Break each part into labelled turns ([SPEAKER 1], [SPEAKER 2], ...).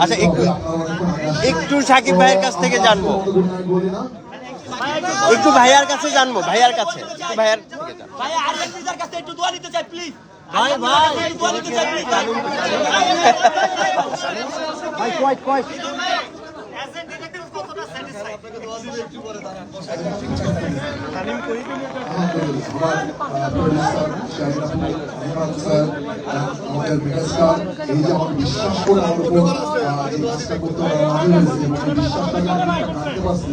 [SPEAKER 1] আচ্ছা, একটু-। একটু সাকিব ভাইয়ের কাছ থেকে জানব। একটু ভাইয়ার কাছে জানব ভাইয়ার কাছে। ভাইয়ার থেকে জানব।
[SPEAKER 2] ভাই আরেক কাছে একটু দোয়া নিতে চাই প্লিজ
[SPEAKER 1] ভাই,
[SPEAKER 3] এই যে আমার বিশ্বাস করে আমার উপর এই কাজটা করতে পারে এবং বিশ্বাসটা আমি রাখতে পারছি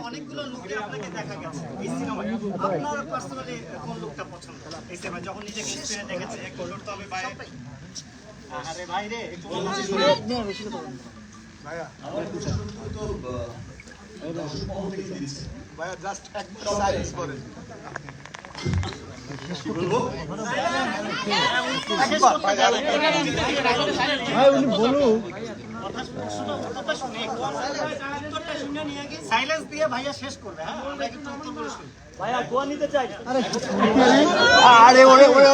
[SPEAKER 2] অনেকগুলো লুকে আপনাকে দেখা গেছে এই সিনেমায় আপনার পার্সোনালি কোন লুকটা পছন্দ এই সিনেমায় যখন নিজেকে স্ক্রিনে দেখেছে এক কলর তো আমি ভাই আরে ভাই রে একটু ভাইয়া হ্যাঁ আমরা একটু উত্তর করে দিয়ে ভাইয়া গোয়া নিতে চাই।
[SPEAKER 1] আরে ওরে ওরে